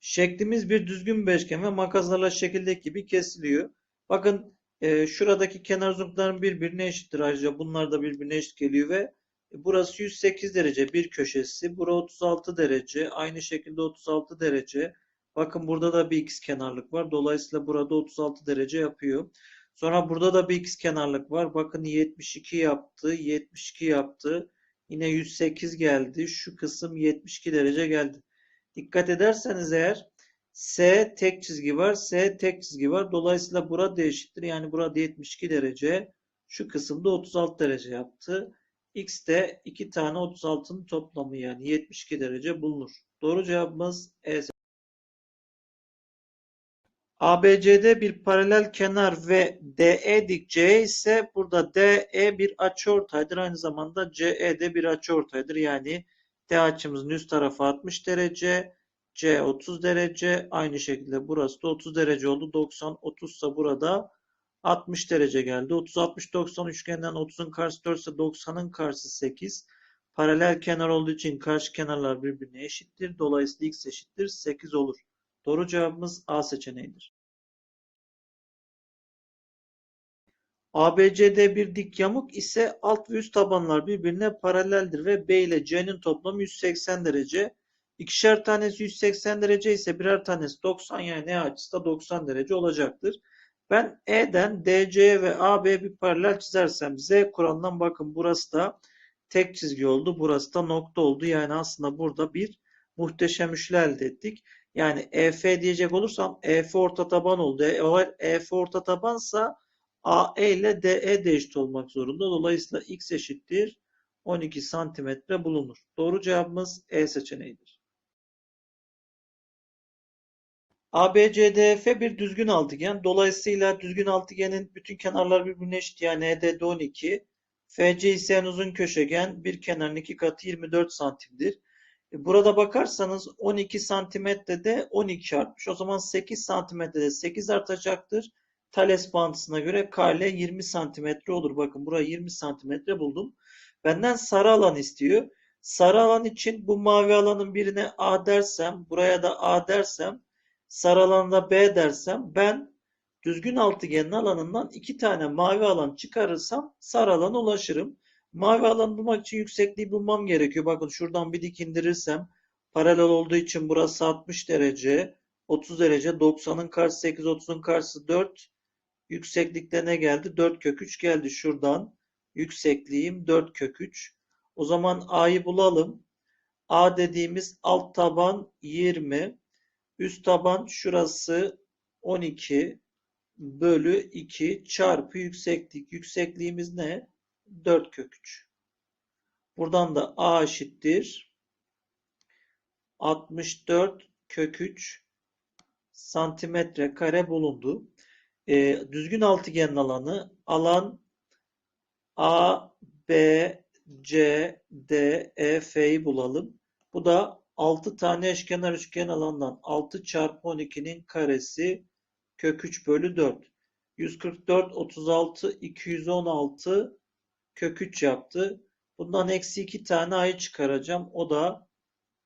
Şeklimiz bir düzgün beşgen ve makaslarla şekildeki gibi kesiliyor. Bakın e, şuradaki kenar uzunlukların birbirine eşittir ayrıca bunlar da birbirine eşit geliyor ve burası 108 derece bir köşesi. Bura 36 derece. Aynı şekilde 36 derece. Bakın burada da bir x kenarlık var. Dolayısıyla burada 36 derece yapıyor. Sonra burada da bir x kenarlık var. Bakın 72 yaptı. 72 yaptı. Yine 108 geldi. Şu kısım 72 derece geldi. Dikkat ederseniz eğer S tek çizgi var. S tek çizgi var. Dolayısıyla burada eşittir. Yani burada 72 derece. Şu kısımda 36 derece yaptı. X de 2 tane 36'nın toplamı yani 72 derece bulunur. Doğru cevabımız E. ABCD bir paralel kenar ve DE dik C ise burada DE bir açıortaydır. Aynı zamanda CE de bir açıortaydır. Yani D açımızın üst tarafı 60 derece, C 30 derece. Aynı şekilde burası da 30 derece oldu. 90, 30 ise burada 60 derece geldi. 30, 60, 90 üçgenden 30'un karşısı 4 ise 90'ın karşısı 8. Paralel kenar olduğu için karşı kenarlar birbirine eşittir. Dolayısıyla x eşittir 8 olur. Doğru cevabımız A seçeneğidir. ABCD bir dik yamuk ise alt ve üst tabanlar birbirine paraleldir ve B ile C'nin toplamı 180 derece. İkişer tanesi 180 derece ise birer tanesi 90 yani E açısı da 90 derece olacaktır. Ben E'den DC'ye ve AB bir paralel çizersem Z kuralından bakın burası da tek çizgi oldu. Burası da nokta oldu. Yani aslında burada bir muhteşem üçlü elde ettik. Yani EF diyecek olursam EF orta taban oldu. Eğer EF orta tabansa AE ile DE de eşit olmak zorunda. Dolayısıyla X eşittir 12 santimetre bulunur. Doğru cevabımız E seçeneğidir. ABCDF bir düzgün altıgen. Dolayısıyla düzgün altıgenin bütün kenarlar birbirine eşit. Yani EDD 12. FC ise en uzun köşegen. Bir kenarın iki katı 24 santimdir. E, Burada bakarsanız 12 santimetrede 12 artmış. O zaman 8 santimetrede 8 artacaktır. Thales bağıntısına göre kale 20 santimetre olur. Bakın buraya 20 santimetre buldum. Benden sarı alan istiyor. Sarı alan için bu mavi alanın birine A dersem, buraya da A dersem, sarı alanda B dersem ben düzgün altıgenin alanından iki tane mavi alan çıkarırsam sarı alana ulaşırım. Mavi alanı bulmak için yüksekliği bulmam gerekiyor. Bakın şuradan bir dik indirirsem paralel olduğu için burası 60 derece, 30 derece, 90'ın karşısı 8, 30'un karşısı 4. Yükseklikte ne geldi? 4 kök 3 geldi şuradan. Yüksekliğim 4 kök 3. O zaman A'yı bulalım. A dediğimiz alt taban 20. Üst taban şurası 12 bölü 2 çarpı yükseklik. Yüksekliğimiz ne? 4 kök 3. Buradan da A eşittir. 64 kök 3 santimetre kare bulundu. Ee, düzgün altıgenin alanı alan A, B, C, D, E, F'yi bulalım. Bu da 6 tane eşkenar üçgen alandan 6 çarpı 12'nin karesi kök 3 bölü 4. 144, 36, 216 kök 3 yaptı. Bundan eksi 2 tane a'yı çıkaracağım. O da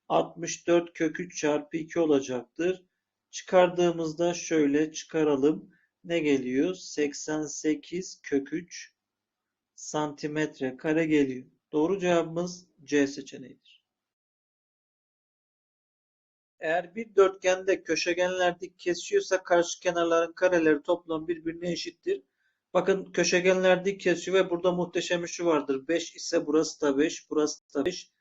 64 kök 3 çarpı 2 olacaktır. Çıkardığımızda şöyle çıkaralım. Ne geliyor? 88 kök 3 santimetre kare geliyor. Doğru cevabımız C seçeneğidir. Eğer bir dörtgende köşegenler dik kesiyorsa karşı kenarların kareleri toplam birbirine eşittir. Bakın köşegenler dik kesiyor ve burada muhteşem üçlü vardır. 5 ise burası da 5, burası da 5.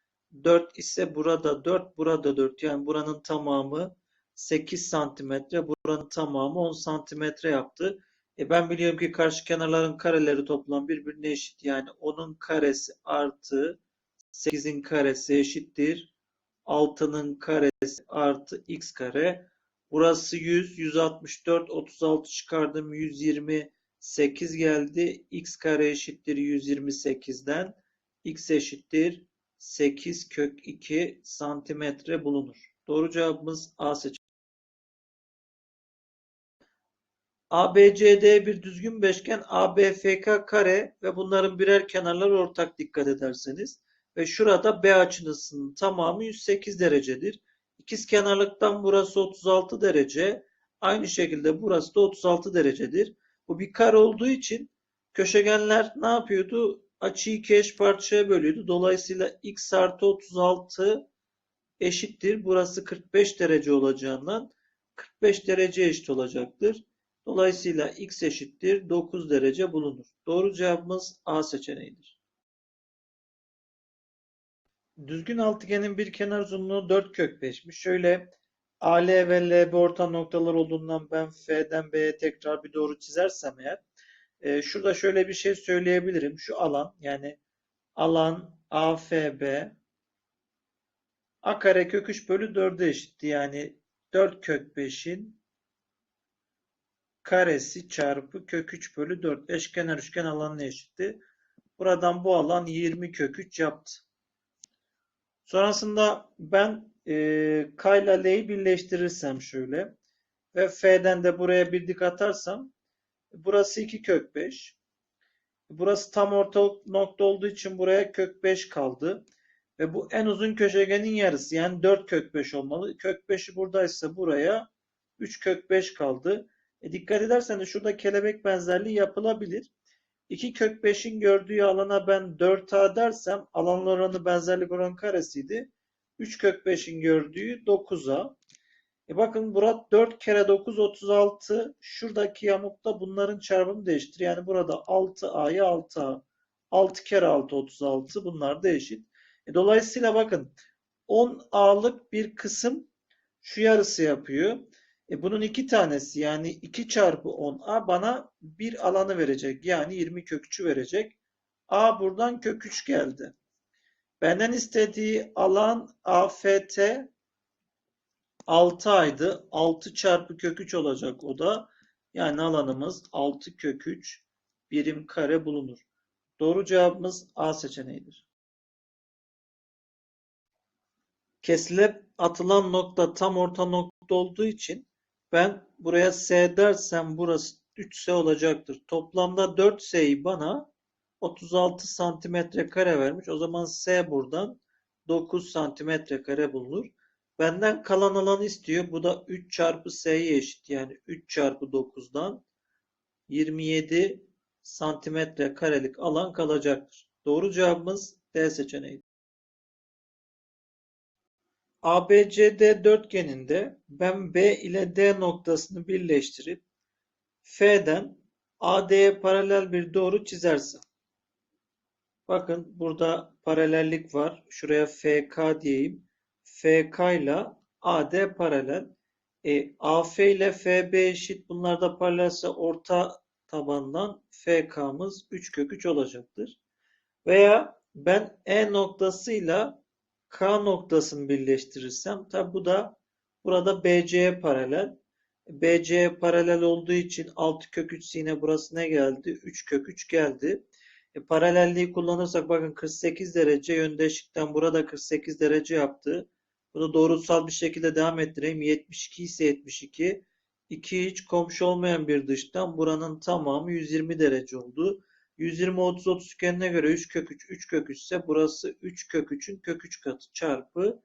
4 ise burada 4, burada 4. Yani buranın tamamı 8 santimetre, buranın tamamı 10 santimetre yaptı. E ben biliyorum ki karşı kenarların kareleri toplam birbirine eşit. Yani 10'un karesi artı 8'in karesi eşittir. 6'nın karesi artı x kare. Burası 100, 164, 36 çıkardım. 128 geldi. x kare eşittir 128'den. x eşittir 8 kök 2 santimetre bulunur. Doğru cevabımız A seçeneği. ABCD bir düzgün beşgen ABFK kare ve bunların birer kenarları ortak dikkat ederseniz. Ve şurada B açısının tamamı 108 derecedir. İkizkenarlıktan burası 36 derece. Aynı şekilde burası da 36 derecedir. Bu bir kare olduğu için köşegenler ne yapıyordu? Açıyı iki eş parçaya bölüyordu. Dolayısıyla x artı 36 eşittir. Burası 45 derece olacağından 45 derece eşit olacaktır. Dolayısıyla x eşittir 9 derece bulunur. Doğru cevabımız A seçeneğidir. Düzgün altıgenin bir kenar uzunluğu 4 kök 5'miş. Şöyle AL ve LB orta noktalar olduğundan ben F'den B'ye tekrar bir doğru çizersem eğer e, şurada şöyle bir şey söyleyebilirim. Şu alan yani alan AFB A kare kök 3 bölü 4'e eşitti. Yani 4 kök 5'in karesi çarpı kök 3 bölü 4 eşkenar üçgen alanına eşitti. Buradan bu alan 20 kök 3 yaptı. Sonrasında ben e, K ile L'yi birleştirirsem şöyle ve F'den de buraya bir dik atarsam burası 2 kök 5. Burası tam orta nokta olduğu için buraya kök 5 kaldı. Ve bu en uzun köşegenin yarısı yani 4 kök 5 olmalı. Kök 5'i buradaysa buraya 3 kök 5 kaldı. E dikkat ederseniz şurada kelebek benzerliği yapılabilir. 2 kök 5'in gördüğü alana ben 4A dersem alan oranı benzerlik oranı karesiydi. 3 kök 5'in gördüğü 9A. E bakın burada 4 kere 9 36. Şuradaki yamukta bunların çarpımı değiştir. Yani burada 6A'ya 6A. 6 kere 6 36. Bunlar da eşit. E dolayısıyla bakın 10A'lık bir kısım şu yarısı yapıyor. E bunun iki tanesi yani 2 çarpı 10A bana bir alanı verecek. Yani 20 kök 3'ü verecek. A buradan kök 3 geldi. Benden istediği alan AFT 6 aydı. 6 çarpı kök 3 olacak o da. Yani alanımız 6 kök 3 birim kare bulunur. Doğru cevabımız A seçeneğidir. Kesilip atılan nokta tam orta nokta olduğu için ben buraya S dersem burası 3S olacaktır. Toplamda 4S'yi bana 36 santimetre kare vermiş. O zaman S buradan 9 santimetre kare bulunur. Benden kalan alan istiyor. Bu da 3 çarpı S'ye eşit. Yani 3 çarpı 9'dan 27 santimetre karelik alan kalacaktır. Doğru cevabımız D seçeneği. ABCD dörtgeninde ben B ile D noktasını birleştirip F'den AD'ye paralel bir doğru çizersem. Bakın burada paralellik var. Şuraya FK diyeyim. FK ile AD paralel. E, AF ile FB eşit. Bunlar da paralelse orta tabandan FK'mız 3 kök 3 olacaktır. Veya ben E noktasıyla K noktasını birleştirirsem tabi bu da burada BC'ye paralel. BC'ye paralel olduğu için 6 kök 3 yine burası ne geldi? 3 kök 3 geldi. E, paralelliği kullanırsak bakın 48 derece yöndeşlikten burada 48 derece yaptı. Bunu doğrusal bir şekilde devam ettireyim. 72 ise 72. 2 hiç komşu olmayan bir dıştan buranın tamamı 120 derece oldu. 120 30 30 üçgenine göre 3 kök 3 3 kök 3 ise burası 3 kök 3'ün kök 3 katı çarpı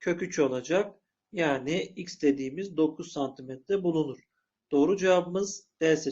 kök 3 olacak. Yani x dediğimiz 9 santimetre bulunur. Doğru cevabımız D seçeneği.